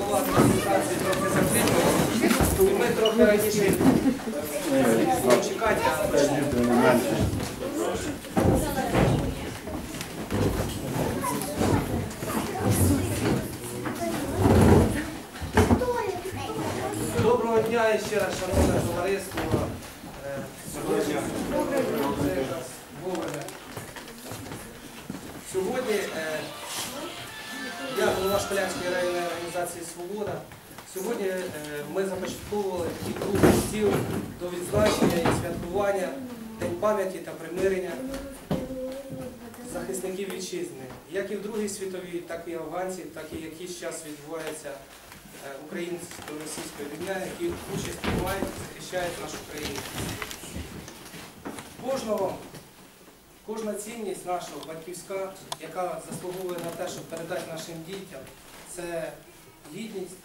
Голова адміністрації трохи затримує. Ми трохи раніше чекати, Доброго дня і ще раз, шановне товариство. Організації Свобода. Сьогодні е, ми започатковували і круглий стіл до відзначення і святкування День пам'яті та примирення захисників вітчизни, як і в Другій світовій, так і афганців, так і якийсь час відбувається е, українсько-російської війни, які участь приймають і захищають нашу країну. Кожного, кожна цінність нашого батьківська, яка заслуговує на те, щоб передати нашим дітям, це гідність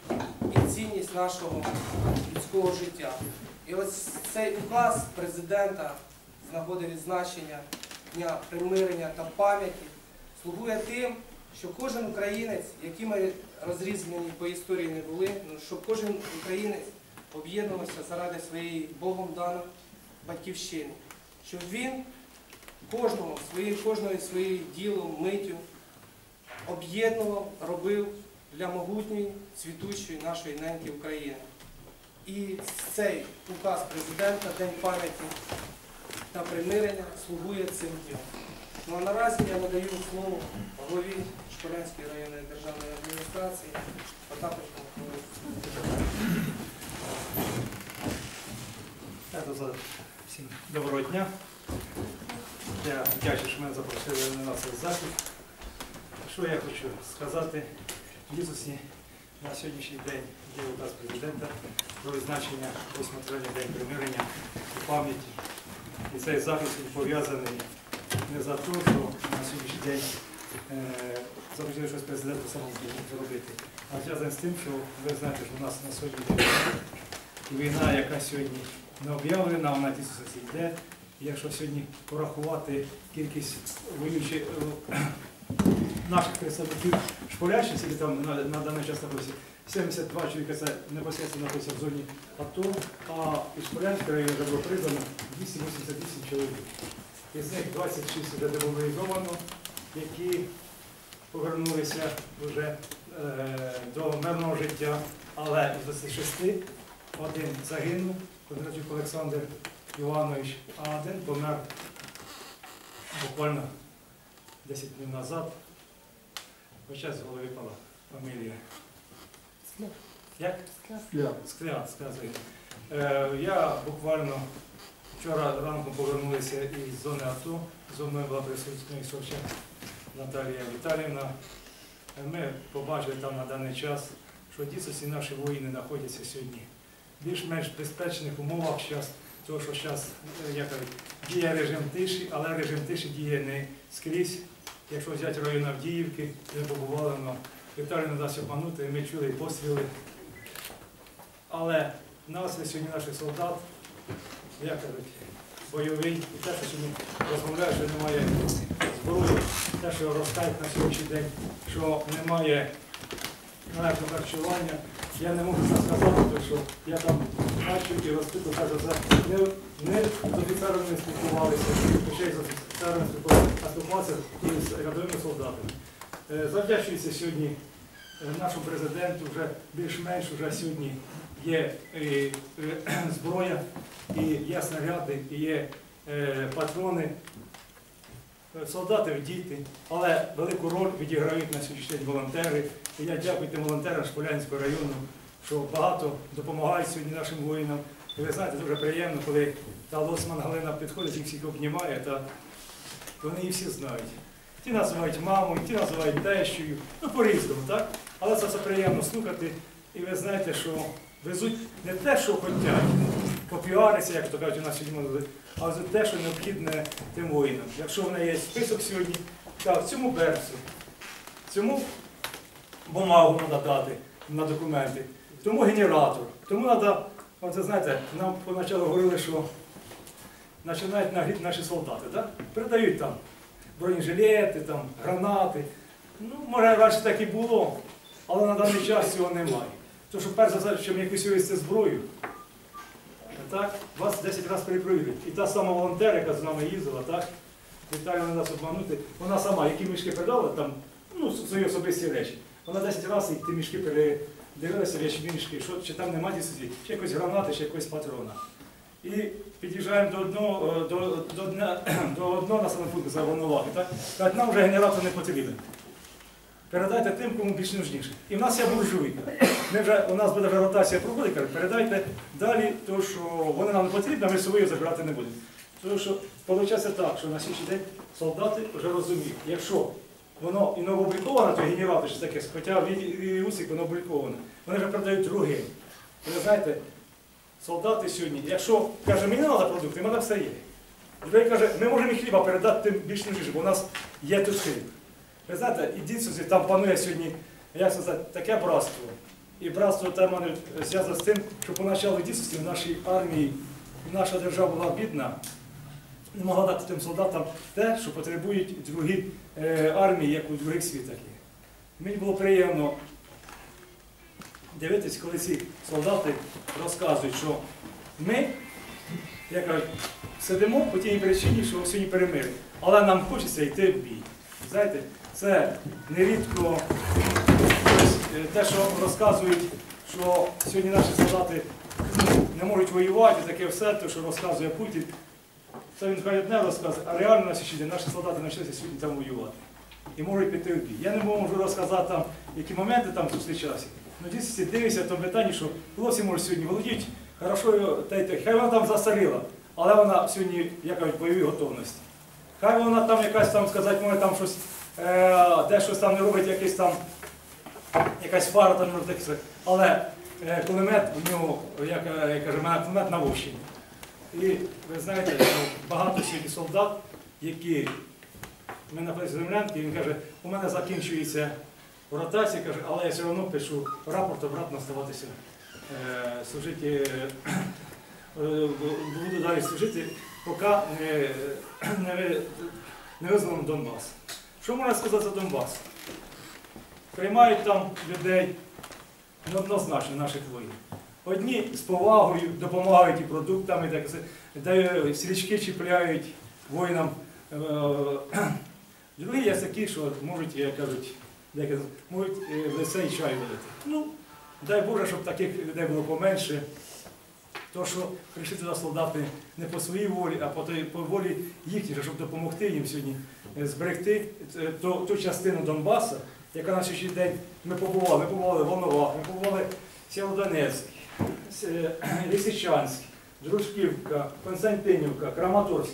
і цінність нашого людського життя. І ось цей указ президента з нагоди відзначення Дня примирення та пам'яті слугує тим, що кожен українець, який ми розрізнені по історії не були, ну, щоб кожен українець об'єднувався заради своєї Богом даної батьківщини, щоб він кожного своєю, кожною своєю ділом, миттю об'єднував, робив для могутньої, цвітучої нашої неньки України. І цей указ президента, День пам'яті та примирення слугує цим днем. Ну а наразі я надаю слово голові Шполянської районної державної адміністрації тут за- всім доброго дня. Я вдячний, що мене запросили на цей захід. Що я хочу сказати дійсності на сьогоднішній день є указ президента про відзначення 8 травня День примирення і пам'яті. І цей захід пов'язаний не за те, що на сьогоднішній день е, захотіли щось президенту самому зробити, а зв'язаний з тим, що ви знаєте, що у нас на сьогодні і війна, яка сьогодні не об'явлена, вона тісно йде. Якщо сьогодні порахувати кількість воюючих наших представників шполячих, які там на, на даний час знаходяться, 72 чоловіка це непосередньо знаходяться в зоні АТО, а із Шполянської району вже було призвано 288 чоловік. Із них 26 вже демобілізовано, які повернулися вже е, до мирного життя, але із 26 один загинув, Кондратюк Олександр Іванович, а один помер буквально 10 днів назад. Хоча з голови пала фамілія. Як? Скляр, сказує. Е, я буквально вчора ранком повернулися із зони АТО. Зо мною була присутня і Совчак Наталія Віталіївна. Е, Ми побачили там на даний час, що дійсно всі наші воїни знаходяться сьогодні в більш-менш безпечних умовах зараз, тому що зараз діє режим тиші, але режим тиші діє не скрізь. Якщо взяти район Авдіївки, де побували, ну, Віталій не дасть обманути, ми чули і постріли. Але настрій сьогодні наших солдат, як кажуть, бойовий, і те, що сьогодні розмовляють, що немає зброї, те, що розкають на сьогоднішній день, що немає належного харчування. Я не можу це сказати, що я там бачу і розпитую, кажу, за не, не з офіцерами спілкувалися, хоча й з офіцерами спілкувалися, а спілкувалися і з рядовими солдатами. Е, Завдячується сьогодні е, нашому президенту вже більш-менш вже сьогодні є е, е, зброя, і є снаряди, і є патрони. Е, Солдати, діти, але велику роль відіграють на сьогоднішній день волонтери. І я дякую тим волонтерам Шполянського району, що багато допомагають сьогодні нашим воїнам. І ви знаєте, дуже приємно, коли та Лосман Галина підходить, їх всіх обнімає, та вони її всі знають. Ті називають мамою, ті називають тещою, ну по-різному, так? Але це все приємно слухати. І ви знаєте, що везуть не те, що хочуть, попіаритися, як то кажуть, у нас сьогодні а везуть те, що необхідне тим воїнам. Якщо в неї є список сьогодні, так, цьому берцю, цьому бумагу треба дати на документи, тому генератор, тому треба, оце знаєте, нам поначалу говорили, що починають нагріти наші солдати, так? передають там бронежилети, там, гранати. Ну, може, раніше так і було, але на даний час цього немає. Тому що перш за все, що ми якусь вивезти зброю, так, вас 10 разів перепровірять. І та сама волонтер, яка з нами їздила, так, Віталія не нас обманути, вона сама, які мішки передала, там, ну, свої особисті речі. Вона 10 разів ті мішки передивилася, речі мішки, що, чи там нема дійсності, чи якось гранати, чи якось патрона. І під'їжджаємо до одного, е, до, до, дня, до одного населеного пункту за Волноваги, так? Кажуть, нам вже генератор не потрібен. Передайте тим, кому більш нужніше. І в нас є буржуйка. Ми вже, у нас буде вже ротація проходить, кажуть, передайте далі, тому що вони нам не потрібні, а ми свою забирати не будемо. Тому що виходить так, що на сьогоднішній день солдати вже розуміють, якщо воно і новообліковане, то генератор чи таке, хоча в усік воно обліковане, вони вже передають другим. Ви знаєте, солдати сьогодні, якщо каже, мені не треба продукти, в мене все є. Людей каже, ми можемо і хліба передати тим більш ніж, бо у нас є тут хліб. Ви знаєте, і дійсно там панує сьогодні, як сказати, таке братство. І братство там зв'язано з тим, що поначалу дійсності в нашій армії наша держава була бідна, не могла дати тим солдатам те, що потребують другі е, армії, як у других світах. Мені було приємно дивитись, коли ці солдати розказують, що ми, як кажуть, сидимо по тій причині, що сьогодні перемир'я, але нам хочеться йти в бій. Знаєте, це нерідко е, те, що розказують, що сьогодні наші солдати не можуть воювати, таке все, те, що розказує Путін. Це він хай одне розказує, а реально на сьогодні наші солдати навчилися сьогодні там воювати. І можуть піти в бій. Я не можу розказати там, які моменти там зустрічався. Ну, дійсно, дивися в тому питанні, що хлопці можуть сьогодні володіти хорошо, та й те. Хай вона там застаріла, але вона сьогодні, як кажуть, в бойовій готовності. Хай вона там якась там сказати, може там щось, де щось там не робить, якийсь там, якась фара там сказати. але е, кулемет у нього, як е, я кажу, кулемет на Вовщині. І ви знаєте, багато сьогодні солдат, які ми в землянки, він каже, у мене закінчується ротація, каже, але я все одно пишу рапорт обратно оставатися е, служити, е, е, буду далі служити, поки не, не, не визволимо Донбас. Що можна сказати за Донбас? Приймають там людей неоднозначно наших воїнів. Одні з повагою допомагають і продуктами, дають свічки чіпляють воїнам. Е, Другі є такі, що можуть, як кажуть, можуть е, лице і чай вилити. Ну, дай Боже, щоб таких людей було поменше. То, що прийшли туди солдати не по своїй волі, а по, той, по волі їхній, щоб допомогти їм сьогодні зберегти е, ту, ту частину Донбасу, яка на сьогоднішній день ми побували. Ми побували в Волновах, ми побували в Сєвєродонецьк, е, Лисичанськ, Дружківка, Константинівка, Краматорськ.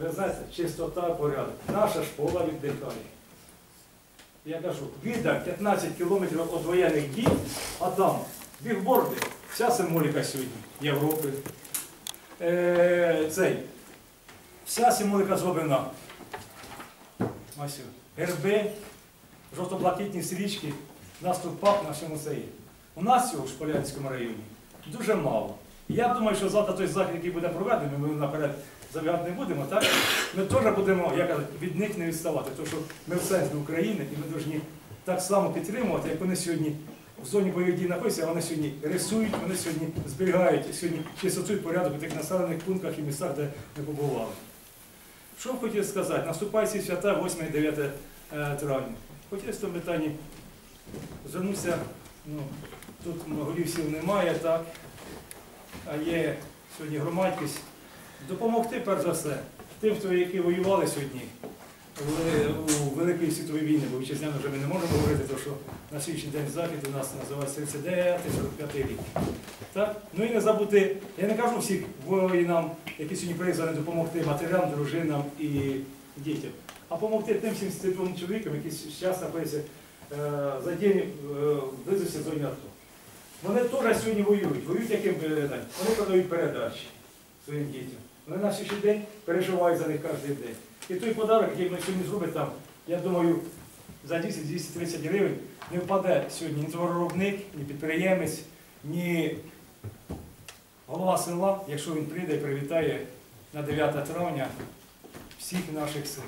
Ви знаєте, чистота, порядок. Наша школа віддихає. Я кажу, віда 15 кілометрів від воєнних дій, а там бігборди, вся символіка сьогодні Європи. Е, цей, вся символіка зроблена. Ось, герби, жовто-блакитні стрічки, на стовпах на всьому це. У нас цього в Шполянському районі дуже мало. Я думаю, що завтра той захід, який буде проведений, ми наперед забігати не будемо, так? Ми теж будемо, як кажуть, від них не відставати, тому що ми в центрі України і ми повинні так само підтримувати, як вони сьогодні в зоні бойових дій знаходяться, вони сьогодні рисують, вони сьогодні зберігають, сьогодні чистоту і порядок у тих населених пунктах і містах, де ми побували. Що хотів сказати? Наступають ці свята 8-9 е, травня. Хотів в тому питанні звернутися, ну, тут голів сіл немає, так, а є сьогодні громадськість, допомогти, перш за все, тим, хто які воювали сьогодні у Великій світовій війні, бо вітчизняно вже ми не можемо говорити, тому що на сьогоднішній день захід у нас називається 39-45 рік. Так? Ну і не забути, я не кажу всіх воїнам, які сьогодні призвані допомогти матерям, дружинам і дітям, а допомогти тим всім свідомим чоловікам, які зараз знаходяться за день е, близості зоні АТО. Вони теж сьогодні воюють. Воюють яким? Вони продають передачі своїм дітям. Вони на сьогоднішній день переживають за них кожен день. І той подарок, який ми сьогодні зробимо там, я думаю, за 10-230 гривень не впаде сьогодні ні товароробник, ні підприємець, ні голова села, якщо він прийде і привітає на 9 травня всіх наших сил.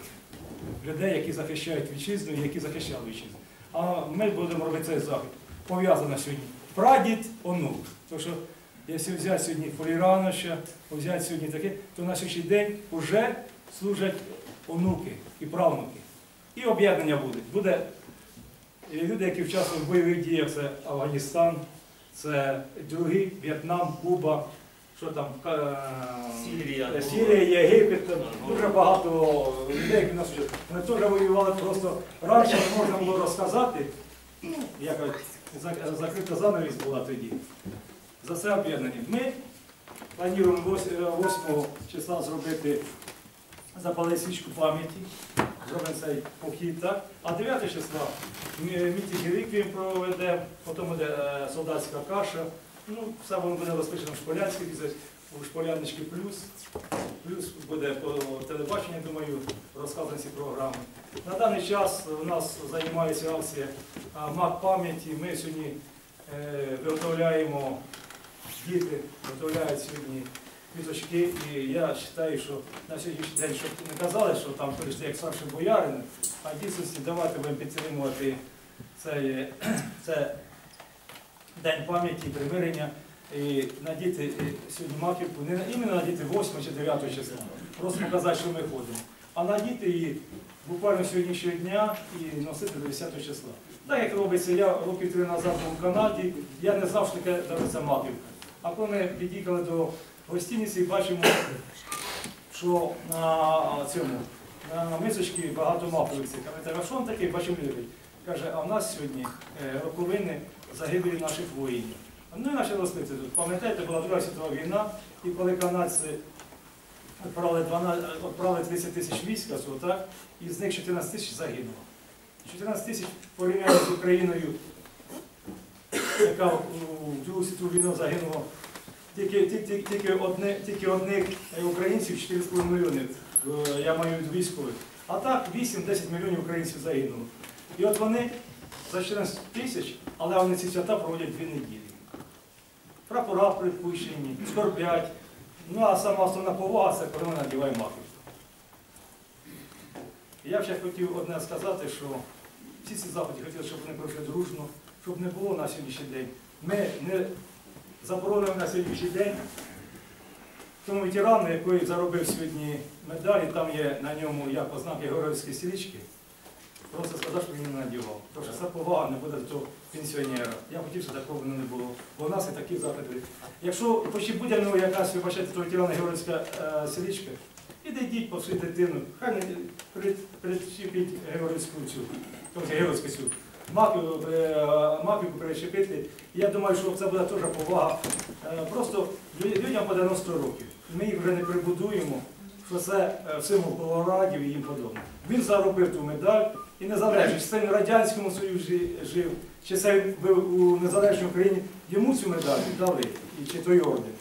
людей, які захищають вітчизну і які захищали вітчизну. А ми будемо робити цей захід. Пов'язано сьогодні прадід, онук. Тому що якщо взяти сьогодні Фолірановича, взяти сьогодні таке, то на сьогоднішній день вже служать онуки і правнуки. І об'єднання буде. Буде люди, які вчаствують в бойових діях, це Афганістан, це другі, В'єтнам, Куба, що там, Ка- Сирія, Е, Сирія, Єгипет, там дуже багато людей, які нас вже. Вони теж воювали просто раніше можна було розказати, ну, як закрита занавіс була тоді. За це об'єднані. Ми плануємо 8 числа зробити запалити свічку пам'яті, зробимо цей похід, так? А 9 числа мі- мітинг реквієм проведемо, потім буде е, солдатська каша. Ну, все воно буде розписано в Шполянській, у Шполянички плюс. Плюс буде по телебаченню, думаю, розказані ці програми. На даний час у нас займається акція «Мак пам'яті. Ми сьогодні е, виготовляємо, діти виготовляють сьогодні квіточки. І я вважаю, що на сьогоднішній день, щоб не казали, що там ходиш як старший боярин, а дійсності давайте будемо підтримувати цей, це День пам'яті, примирення. І надіти сьогодні маківку, не іменно надіти 8 чи 9 числа, просто показати, що ми ходимо, а надіти її буквально сьогоднішнього дня і носити до 10 числа. Так як робиться, я роки три назад був в Канаді, я не знав, що таке дарується маківка. А коли ми під'їхали до гостиниці, бачимо, що на цьому на мисочці багато маківці. Кажете, а що він такий? Бачимо люди. Каже, а в нас сьогодні е, роковини загибелі наших воїнів. Ну і почали рослити тут. Пам'ятаєте, була Друга світова війна, і коли канадці відправили, 12, відправили 30 тисяч військ, так, і з них 14 тисяч загинуло. 14 тисяч порівняно з Україною, яка у Другу світову війну загинуло. Тільки, тільки, тільки, одне, тільки одних українців 4,5 мільйонів, е, я маю військових. А так 8-10 мільйонів українців загинуло. І от вони за 14 тисяч, але вони ці свята проводять дві неділі. Прапора припущені, скорблять. Ну а сама основна повага це коли ми надіваємо маківку. Я ще хотів одне сказати, що всі ці заходи хотіли, щоб вони пройшли дружно, щоб не було на сьогоднішній день. Ми не заборонимо на сьогоднішній день тому ветерану, який заробив сьогодні медалі, там є на ньому як ознаки героївської стрічки. Просто сказав, що він не надівав. Тому що це повага не буде до пенсіонера. Я хотів, щоб такого не було. Бо у нас і такі заходи. Якщо почти буде ну, якась, вибачайте, то ветерана героївська е, стрічка, підійдіть по свою дитину, хай не передчепіть героївську цю, тобто героївську цю. Маківку, е, маківку перечепити. Я думаю, що це буде теж повага. Е, Просто людям по 90 років. Ми їх вже не прибудуємо, що це е, символ колорадів і їм подобне. Він заробив ту медаль і незалежно, чи це він в Радянському Союзі жив, чи це він у незалежній Україні, йому цю медаль дали, і чи той орден.